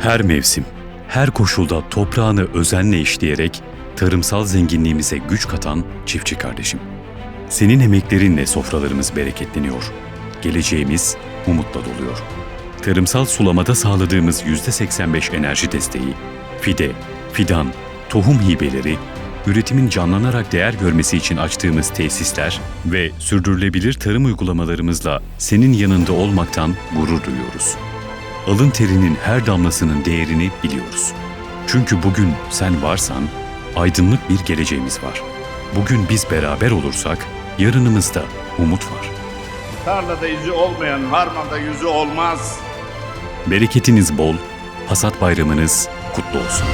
Her mevsim, her koşulda toprağını özenle işleyerek tarımsal zenginliğimize güç katan çiftçi kardeşim. Senin emeklerinle sofralarımız bereketleniyor. Geleceğimiz umutla doluyor. Tarımsal sulamada sağladığımız %85 enerji desteği, fide, fidan, tohum hibeleri, üretimin canlanarak değer görmesi için açtığımız tesisler ve sürdürülebilir tarım uygulamalarımızla senin yanında olmaktan gurur duyuyoruz. Alın terinin her damlasının değerini biliyoruz. Çünkü bugün sen varsan aydınlık bir geleceğimiz var. Bugün biz beraber olursak yarınımızda umut var. Tarlada yüzü olmayan harmanda yüzü olmaz. Bereketiniz bol, hasat bayramınız kutlu olsun.